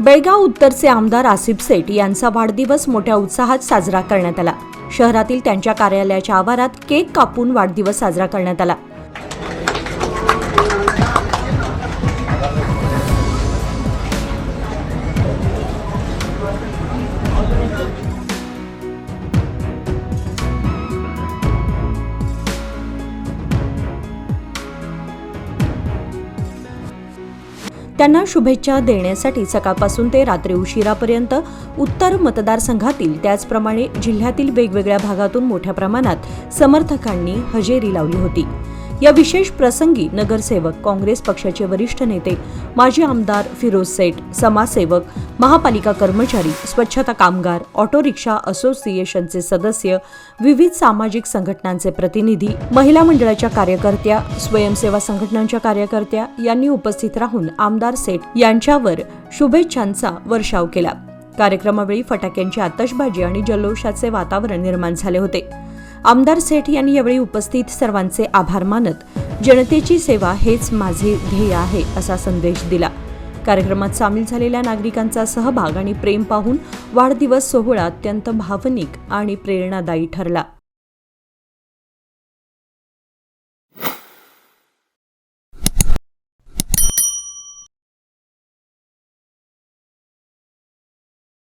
बेळगाव उत्तरचे आमदार आसिफ सेठ यांचा वाढदिवस मोठ्या उत्साहात साजरा करण्यात आला. शहरातील त्यांच्या कार्यालयाच्या आवारात केक कापून वाढदिवस साजरा करण्यात आला. त्यांना शुभेच्छा देण्यासाठी सकाळपासून ते रात्री उशिरापर्यंत उत्तर मतदारसंघातील त्याचप्रमाणे जिल्ह्यातील वेगवेगळ्या भागातून मोठ्या प्रमाणात समर्थकांनी हजेरी लावली होती. या विशेष प्रसंगी नगरसेवक काँग्रेस पक्षाचे वरिष्ठ नेते माजी आमदार फिरोज सेठ समाजसेवक महापालिका कर्मचारी स्वच्छता कामगार ऑटो रिक्षा असोसिएशनचे सदस्य विविध सामाजिक संघटनांचे प्रतिनिधी महिला मंडळाच्या कार्यकर्त्या स्वयंसेवा संघटनांच्या कार्यकर्त्या यांनी उपस्थित राहून आमदार सेठ यांच्यावर शुभेच्छांचा वर्षाव केला. कार्यक्रमावेळी फटाक्यांची आतषबाजी आणि जल्लोषाचे वातावरण निर्माण झाले होते. आमदार सेठ यांनी यावेळी उपस्थित सर्वांचे आभार मानत जनतेची सेवा हेच माझे ध्येय आहे असा संदेश दिला. कार्यक्रमात सामील झालेल्या नागरिकांचा सहभाग आणि प्रेम पाहून वाढदिवस सोहळा अत्यंत भावनिक आणि प्रेरणादायी ठरला.